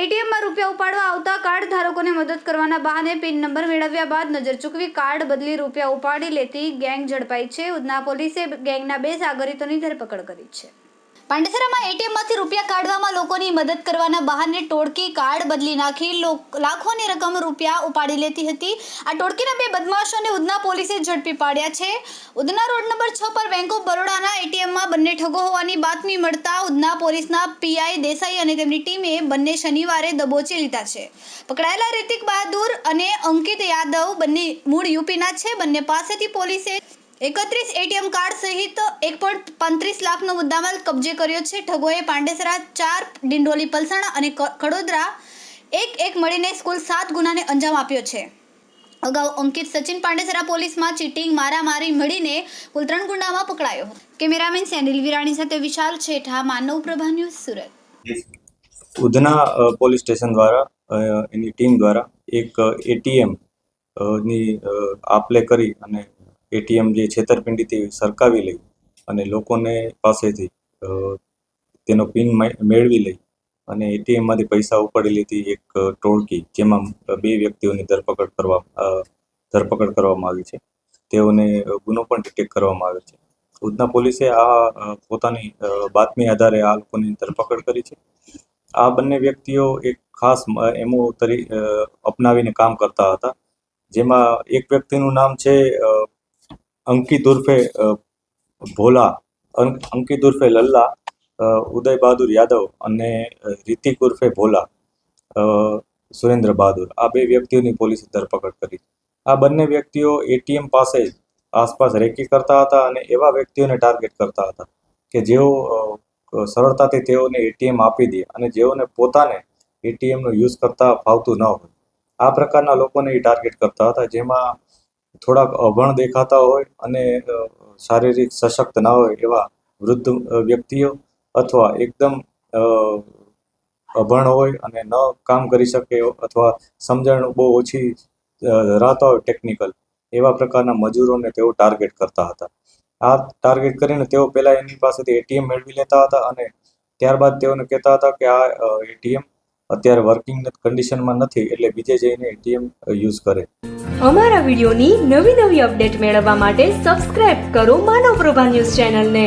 એટીએમમાં રૂપિયા ઉપાડવા આવતા કાર્ડ ધારકોને મદદ કરવાના બહાને પિન નંબર મેળવ્યા બાદ નજર ચૂકવી કાર્ડ બદલી રૂપિયા ઉપાડી લેતી ગેંગ ઝડપાઈ છે. ઉધના પોલીસે ગેંગના બે સાગરિતોની ધરપકડ કરી છે. પાંડેસરામાં એટીએમમાંથી રૂપિયા કાઢવામાં લોકોની મદદ કરવાના બહાને ટોળકી કાર્ડ બદલી નાખી લાખોની રકમ રૂપિયા ઉપાડી લેતી હતી. આ ટોળકીના બે બદમાશોને ઉધના પોલીસે ઝડપી પાડ્યા છે. ઉધના રોડ નંબર છ પર બેંક ઓફ બરોડાના બંને ઠગો હોવાની બાતમી મળતા ઉધના પોલીસના પીઆઈ દેસાઈ અને તેમની ટીમે બંને શનિવારે દબોચી લીધા છે. પકડાયેલા રિતિક બહાદુર અને અંકિત યાદવ બંને મૂળ યુપીના છે. બંને પાસેથી પોલીસે એકત્રીસ એટીએમ કાર્ડ સહિત એક પોઈન્ટ પાંત્રીસ લાખનો મુદ્દામાલ કબજે કર્યો છે. ઠગોએ પાંડેસરા ચાર, ડિંડોલી પલસાણા અને કડોદરા એક એક મળીને કુલ સાત ગુનાને અંજામ આપ્યો છે. અગાઉ અંકિત સચિન પાંડેસરા પોલીસમાં ચીટિંગ મારામારી મળીને કુલ ત્રણ ગુનામાં પકડાયો કેમેરામેન સેનિલ વિરાણી સાથે Vishal Chheta, Manav Prabha news Surat. Udhna police station દ્વારા એની ટીમ દ્વારા એક એટીએમની આપલે કરી અને એટીએમ જે છેતરપિંડીથી સરકાવી લઈ અને લોકોને પાસેથી તેનો પિન મેળવી લઈ. અને એટીએમમાંથી પૈસા ઉપાડી લીધી એક ટોળકી, જેમાં બે વ્યક્તિઓની ધરપકડ કરવા ધરપકડ કરવામાં આવી છે. તેઓને ગુનો પણ ડિટેક્ટ કરવામાં આવ્યો છે. ઉધના પોલીસે આ પોતાની બાતમી આધારે આ લોકોની ધરપકડ કરી છે. આ બંને વ્યક્તિઓ એક ખાસ એમો તરી અપનાવીને કામ કરતા હતા. જેમાં એક વ્યક્તિનું નામ છે અંકિત ઉર્ફે ભોલા અંકિત ઉર્ફે લલ્લા. ઉદય બહાદુર યાદવ અને રિતિક ઉર્ફે ભોલા સુરેન્દ્ર બહાદુર. આ બે વ્યક્તિઓની પોલીસે ધરપકડ કરી. આ બંને વ્યક્તિઓ એટીએમ પાસે જ આસપાસ રેકી કરતા હતા અને એવા વ્યક્તિઓને ટાર્ગેટ કરતા હતા કે જેઓ સરળતાથી તેઓને એટીએમ આપી દે અને જેઓને પોતાને એટીએમનો યુઝ કરતા ફાવતું ન હોય. આ પ્રકારના લોકોને એ ટાર્ગેટ કરતા હતા જેમાં થોડાક અભણ દેખાતા હોય અને શારીરિક સશક્ત ના હોય એવા વૃદ્ધ વ્યક્તિઓ અથવા એકદમ અભણ હોય અને ન કામ કરી શકે અથવા સમજણ બહુ ઓછી ધરાવતા હોય ટેકનિકલ એવા પ્રકારના મજૂરોને તેઓ ટાર્ગેટ કરતા હતા. આ ટાર્ગેટ કરીને તેઓ પહેલા એની પાસેથી એટીએમ મેળવી લેતા હતા અને ત્યારબાદ તેઓને કહેતા હતા કે આ એટીએમ અત્યારે વર્કિંગ કન્ડિશનમાં નથી એટલે બીજે જઈને એટીએમ યુઝ કરે. અમારા વિડીયોની નવી નવી અપડેટ મેળવવા માટે સબસ્ક્રાઇબ કરો માનવ પ્રભા ન્યૂઝ ચેનલને.